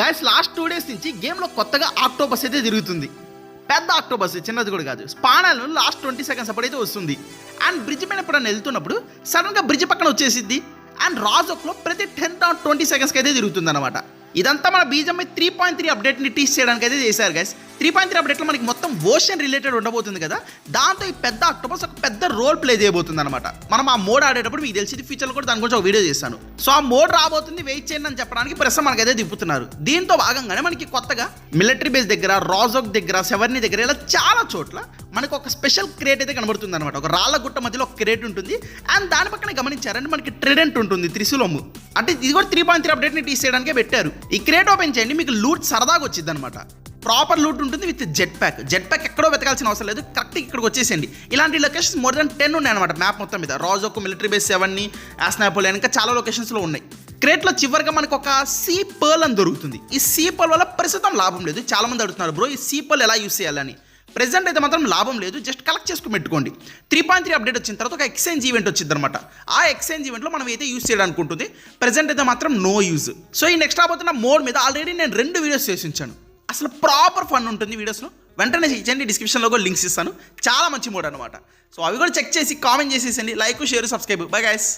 Guys last two days నుంచి గేమ్లో కొత్తగా ఆక్టోబస్ అయితే తిరుగుతుంది. పెద్ద ఆక్టోబస్ చిన్నది కూడా కాదు. స్పానాలు లాస్ట్ ట్వంటీ సెకండ్స్ అప్పుడైతే వస్తుంది. అండ్ బ్రిడ్జ్ మీద ఎప్పుడైనా వెళ్తున్నప్పుడు సడన్గా బ్రిడ్జ్ పక్కన వచ్చేసిద్ది. అండ్ రాజోక్లో ప్రతి టెన్ ఆర్ ట్వంటీ సెకండ్స్కి అయితే తిరుగుతుంది అనమాట ఇదంతా మన బీజంఐ త్రీ పాయింట్ త్రీ అప్డేట్ని టీస్ చేయడానికి అయితే చేశారు గైస్ త్రీ పాయింట్ త్రీ అప్డేట్లో మనకి మొత్తం ఓషన్ రిలేటెడ్ ఉండబోతుంది కదా. దాంతో ఈ పెద్ద ఆక్టోబస్ ఒక పెద్ద రోల్ ప్లే చేయబోతుంది అనమాట మనం ఆ మోడ్ ఆడేటప్పుడు మీకు తెలిసింది ఫ్యూచర్లో కూడా దాని గురించి ఒక వీడియో చేశాను సో ఆ మోడ్ రాబోతుంది వెయిట్ చేయండి అని చెప్పడానికి ప్రస్తుతం మనకైతే దిప్పుతున్నారు దీంతో భాగంగానే మనకి కొత్తగా మిలిటరీ బేస్ దగ్గర రాజోక్ దగ్గర సెవర్ని దగ్గర ఇలా చాలా చోట్ల మనకు ఒక స్పెషల్ క్రేట్ అయితే కనబడుతుంది అనమాట ఒక రాళ్ళ గుట్ట మధ్యలో ఒక క్రేట్ ఉంటుంది. అండ్ దాని పక్కన గమనించారంటే మనకి ట్రెడెంట్ ఉంటుంది త్రిశూలము. అంటే ఇది కూడా త్రీ పాయింట్ త్రీ అప్డేట్ని టీస్ చేయడానికే పెట్టారు. ఈ క్రేట్ ఓపెన్ చేయండి మీకు లూట్ సరదాగా వచ్చింది అనమాట ప్రాపర్ లూట్ ఉంటుంది with jet pack jet pack ఎక్కడో వెతకాల్సిన అవసరం లేదు. కరెక్ట్ ఇక్కడికి వచ్చేసేయండి. ఇలాంటి లొకేషన్స్ మోర్ దాన్ టెన్ ఉన్నాయి అనమాట మ్యాప్ మొత్తం మీద. రాజోక్ మిలిటరీ బేస్ సెవెన్ని యాస్నాపోల్ ఇంకా చాలా లొకేషన్స్లో ఉన్నాయి. క్రేట్లో చివరిగా మనకు ఒక సీ పర్ల్ అని దొరుకుతుంది. ఈ సీ పర్ల్ వల్ల ప్రస్తుతం లాభం లేదు. చాలా మంది అడుగుతున్నారు బ్రో ఈ సీ పర్ల్ ఎలా యూస్ చేయాలని? ప్రెసెంట్ అయితే మాత్రం లాభం లేదు. జస్ట్ కలెక్ట్ చేసుకుని పెట్టుకోండి. త్రీ పాయింట్ త్రీ అప్డేట్ వచ్చిన తర్వాత ఒక ఎక్స్చేంజ్ ఈవెంట్ వచ్చింది అనమాట ఆ ఎక్స్చేంజ్ ఈవెంట్లో మనం అయితే యూస్ చేయడానికి ఉంటుంది ప్రెసెంట్ అయితే మాత్రం నో యూజ్ సో ఈ నెక్స్ట్ రాబోతున్న మోడ్ మీద ఆల్రెడీ నేను రెండు వీడియోస్ చేసి ఉంచాను. అసలు ప్రాపర్ ఫన్ ఉంటుంది వీడియోస్లో వెంటనే ఇచ్చండి డిస్క్రిప్షన్లో కూడా లింక్స్ ఇస్తాను. చాలా మంచి మోడ్ అనమాట సో అవి కూడా చెక్ చేసి comment చేసేసండి like share subscribe bye guys